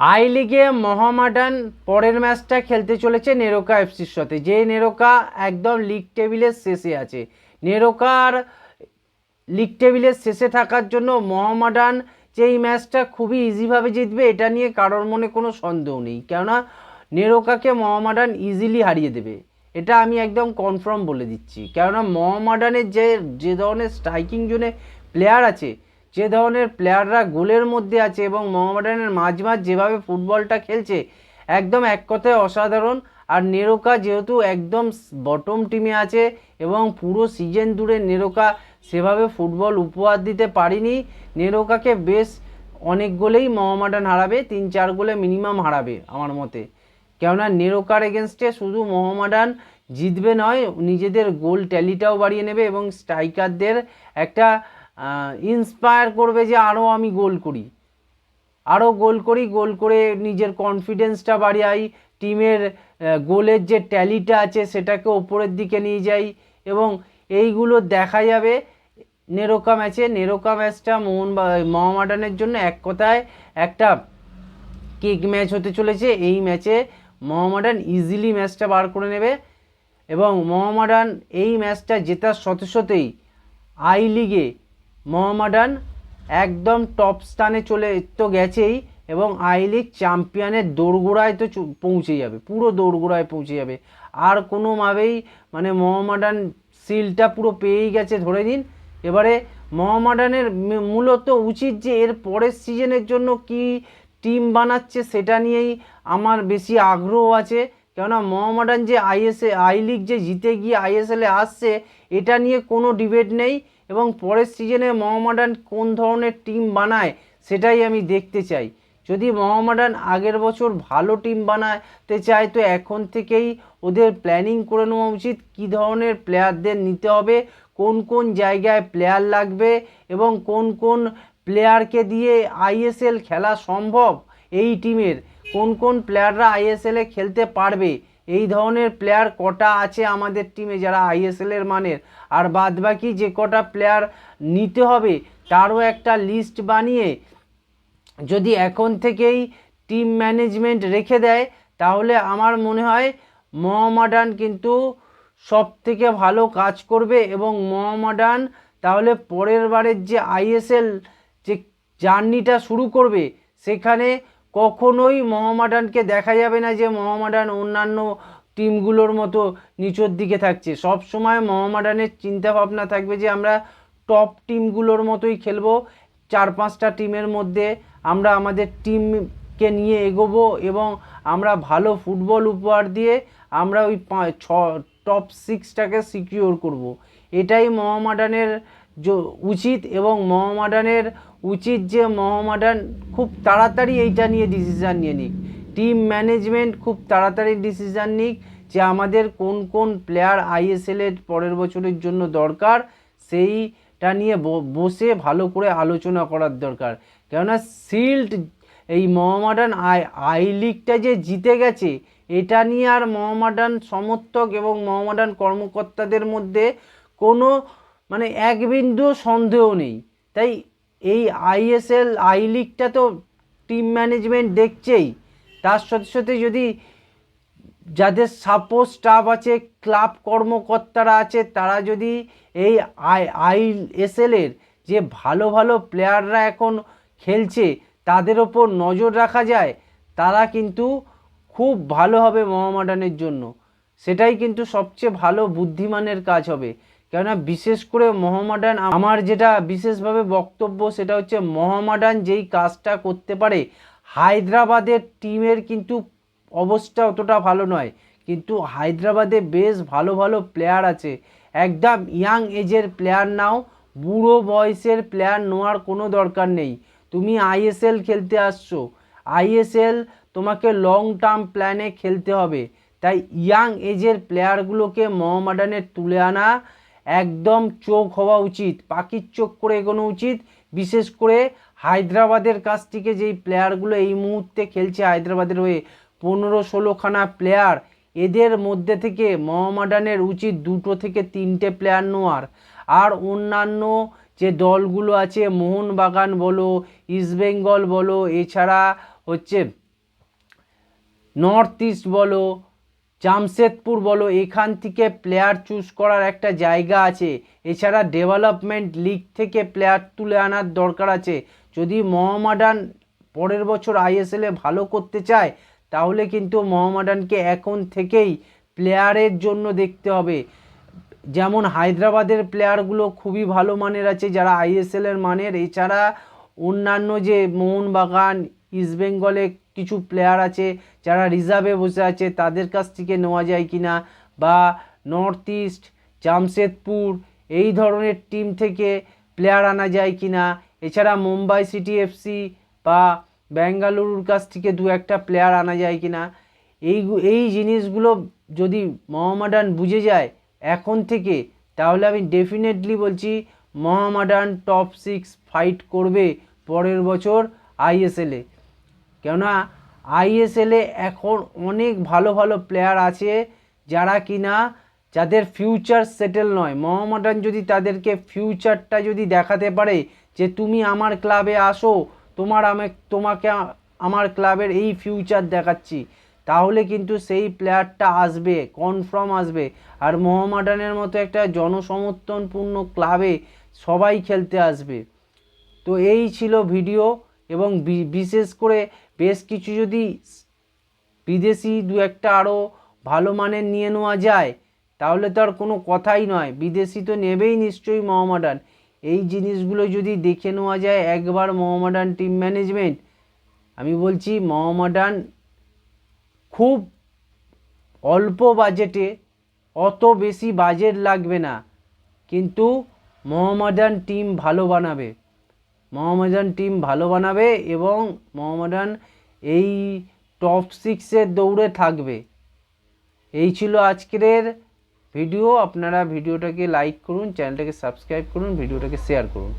I লিগে Mohammedan পরের ম্যাচটা খেলতে চলেছে নেরোকা এফসির সাথে। যে নেরোকা একদম লিগ টেবিলের শেষে আছে। নেরোকার লিগ টেবিলের শেষে থাকার জন্য মহামাডান যে এই ম্যাচটা খুবই ইজিভাবে জিতবে, এটা নিয়ে কারোর মনে কোনো সন্দেহ নেই। কেননা নেরোকাকে মহামাডান ইজিলি হারিয়ে দেবে। এটা আমি একদম কনফার্ম বলে দিচ্ছি। কেননা মহামাডানের যে যে ধরনের স্ট্রাইকিং জোনে প্লেয়ার আছে যে ধরনের প্লেয়াররা গোলের মধ্যে আছে এবং মোহামেডানের মাঝ মাঝ যেভাবে ফুটবলটা খেলছে, একদম এক কথায় অসাধারণ। আর নেরোকা যেহেতু একদম বটম টিমে আছে এবং পুরো সিজন জুড়ে নেরোকা সেভাবে ফুটবল উপহার দিতে পারিনি, নেরোকাকে বেশ অনেক গোলেই মোহামেডান হারাবে, তিন চার গোলে মিনিমাম হারাবে আমার মতে। কেননা নেরোকার এগেনস্টে শুধু মোহামেডান জিতবে নয়, নিজেদের গোল ট্যালিটাও বাড়িয়ে নেবে এবং স্ট্রাইকারদের একটা ইন্সপায়ার করবে যে আরও আমি গোল করি। আরও গোল করি, গোল করে নিজের কনফিডেন্সটা বাড়াই টিমের গোলের যে ট্যালিটা আছে সেটাকে ওপরের দিকে নিয়ে যাই এবং এইগুলো দেখা যাবে। নেরোকা ম্যাচে, নেরোকা ম্যাচটা মোহন মোহামেডানের জন্য এক কথায় একটা কিক ম্যাচ হতে চলেছে। এই ম্যাচে মোহামেডান ইজিলি ম্যাচটা বার করে নেবে এবং মোহামেডান এই ম্যাচটা জেতার সাথে সাথেই আই লিগে মোহামেডান একদম টপ স্থানে চলে তো গেছেই এবং আই লিগ চ্যাম্পিয়নের দোরগোড়ায় তো পৌঁছে যাবে, পুরো দোরগোড়ায় পৌঁছে যাবে। আর কোনোভাবেই মানে মোহামেডান সিলটা পুরো পেয়েই গেছে ধরে নিন। এবারে মোহামেডানের মূলত উচিত যে এর পরের সিজনের জন্য কি টিম বানাচ্ছে সেটা নিয়েই আমার বেশি আগ্রহ আছে। কেননা মোহামেডান যে আইএসএ আই লিগ যে জিতে গিয়ে আইএসএলে আসছে, এটা নিয়ে কোনো ডিবেট নেই। এবং পরের সিজনে মোহামেডান কোন ধরনের টিম বানায়, সেটাই আমি দেখতে চাই। যদি মোহামেডান আগের বছর ভালো টিম বানাতে চায়, তো এখন থেকেই ওদের প্ল্যানিং করে নেওয়া উচিত। কী ধরনের প্লেয়ারদের নিতে হবে, কোন কোন জায়গায় প্লেয়ার লাগবে এবং কোন কোন প্লেয়ারকে দিয়ে আইএসএল খেলা সম্ভব এই টিমের কোন কোন প্লেয়াররা আইএসএলে খেলতে পারবে? এই ধরনের প্লেয়ার কটা আছে আমাদের টিমে যারা আইএসএল এর মানের? আর বাদবাকি যে কটা প্লেয়ার নিতে হবে, তারও একটা লিস্ট বানিয়ে যদি এখন থেকেই টিম ম্যানেজমেন্ট রেখে দেয়, তাহলে আমার মনে হয় মোহামেডান কিন্তু সব থেকে ভালো কাজ করবে এবং মোহামেডান তাহলে পরের বারের যে আইএসএল যে জার্নিটা শুরু করবে, সেখানে কখনোই মোহামেডানকে দেখা যাবে না যে মোহামেডান অন্যান্য টিমগুলোর মতো নিচের দিকে থাকছে সব সময় মোহামেডানের চিন্তা ভাবনা থাকবে যে আমরা টপ টিমগুলোর মতোই খেলব, চার পাঁচটা টিমের মধ্যে আমরা আমাদের টিমকে নিয়ে এগোবো এবং আমরা ভালো ফুটবল উপহার দিয়ে আমরা ওই ছ টপ সিক্সটাকে সিকিওর করব। এটাই মহামাডানের উচিত এবং মহামাডানের উচিত যে মোহামেডান খুব তাড়াতাড়ি এইটা নিয়ে ডিসিশান নিয়ে নিক। টিম ম্যানেজমেন্ট খুব তাড়াতাড়ি ডিসিশান নিক যে আমাদের কোন কোন প্লেয়ার আইএসএলের পরের বছরের জন্য দরকার, সেইটা নিয়ে বসে ভালো করে আলোচনা করার দরকার। কেননা সিল্ড এই মহামাডান আই আই লিগটা যে জিতে গেছে, এটা নিয়ে আর মহামাডান সমর্থক এবং মহামাডান কর্মকর্তাদের মধ্যে কোনো মানে এক বিন্দু সন্দেহ নেই। তাই এই আইএসএল আই লিগটা তো টিম ম্যানেজমেন্ট দেখছেই। তার সাথে সাথে যদি যাদের সাপোর্ট স্টাফ আছে, ক্লাব কর্মকর্তারা আছে, তারা যদি এই আই আইএসএলের যে ভালো ভালো প্লেয়াররা এখন খেলছে, তাদের ওপর নজর রাখা যায়, তারা কিন্তু খুব ভালো হবে মোহামেডানের জন্য। সেটাই কিন্তু সবচেয়ে ভালো বুদ্ধিমানের কাজ হবে। কেননা বিশেষ করে মোহামেডান আমার যেটা বিশেষভাবে বক্তব্য সেটা হচ্ছে মোহামেডান যেই কাজটা করতে পারে, হায়দ্রাবাদের টিমের কিন্তু অবস্থা অতটা ভালো নয়। কিন্তু হায়দ্রাবাদে বেশ ভালো ভালো প্লেয়ার আছে। একদম ইয়াং এজের প্লেয়ার নাও, বুড়ো বয়সের প্লেয়ার নেওয়ার কোনো দরকার নেই। তুমি আইএসএল খেলতে আসছো। আইএসএল তোমাকে লং টার্ম প্ল্যানে খেলতে হবে। তাই ইয়াং এজের প্লেয়ারগুলোকে মোহামেডানে তুলে আনা একদম চোখ হওয়া উচিত, পাখির চোখ করে এগোনো উচিত। বিশেষ করে হায়দ্রাবাদের কাছ থেকে যেই প্লেয়ারগুলো এই মুহূর্তে খেলছে হায়দ্রাবাদের হয়ে, পনেরো ষোলোখানা প্লেয়ার এদের মধ্যে থেকে মোহামেডানের উচিত দুটো থেকে তিনটে প্লেয়ার নেওয়ার। আর অন্যান্য যে দলগুলো আছে, মোহনবাগান বলো ইস্টবেঙ্গল বলো, এছাড়া হচ্ছে নর্থ ইস্ট বলো জামশেদপুর বলো, এখান থেকে প্লেয়ার চুজ করার একটা জায়গা আছে। এছাড়া ডেভেলপমেন্ট লিগ থেকে প্লেয়ার তুলে আনার দরকার আছে। যদি মোহামেডান পরের বছর আইএসএলে ভালো করতে চায়, তাহলে কিন্তু মোহামেডানকে এখন থেকেই প্লেয়ারের জন্য দেখতে হবে। যেমন হায়দ্রাবাদের প্লেয়ারগুলো খুবই ভালো মানের আছে, যারা আইএসএল এর মানের। এছাড়া অন্যান্য যে মোহনবাগান ইস্টবেঙ্গলে কিছু প্লেয়ার আছে যারা রিজার্ভে বসে আছে, তাদের কাছ থেকে নেওয়া যায় কি না বা নর্থ ইস্ট জামশেদপুর এই ধরনের টিম থেকে প্লেয়ার আনা যায় কিনা? এছাড়া মুম্বাই সিটি এফসি বা বেঙ্গালুরুর কাছ থেকে দু একটা প্লেয়ার আনা যায় কি না এই এই জিনিসগুলো যদি মহামাডান বুঝে যায় এখন থেকে, তাহলে আমি ডেফিনেটলি বলছি মহামাডান টপ সিক্স ফাইট করবে পরের বছর আইএসএলে কেননা আইএসএলে এখন অনেক ভালো ভালো প্লেয়ার আছে যারা কিনা যাদের ফিউচার সেটেল নয়। মোহামেডান যদি তাদেরকে ফিউচারটা যদি দেখাতে পারে যে তুমি আমার ক্লাবে আসো, তোমার আমি, তোমাকে আমার ক্লাবের এই ফিউচার দেখাচ্ছি, তাহলে কিন্তু সেই প্লেয়ারটা আসবে কনফার্ম আসবে। আর মোহামেডানের মতো একটা জনসমর্থনপূর্ণ ক্লাবে সবাই খেলতে আসবে। তো এই ছিল ভিডিও এবং বিশেষ করে বেশ কিছু যদি বিদেশি দু একটা আরও ভালো মানের নিয়ে নেওয়া যায়, তাহলে তো আর কোনো কথাই নয়। বিদেশি তো নেবেই নিশ্চয়ই মোহামেডান। এই জিনিসগুলো যদি দেখে নেওয়া যায় একবার মোহামেডান টিম ম্যানেজমেন্ট, আমি বলছি মোহামেডান খুব অল্প বাজেটে অত বেশি বাজেট লাগবে না, কিন্তু মোহামেডান টিম ভালো বানাবে। মোহামেডান টিম ভালো বানাবে এবং মোহামেডান এই টপ সিক্সের দৌড়ে থাকবে। এই ছিল আজকের ভিডিও আপনারা ভিডিওটাকে লাইক করুন চ্যানেলটাকে সাবস্ক্রাইব করুন ভিডিওটাকে শেয়ার করুন।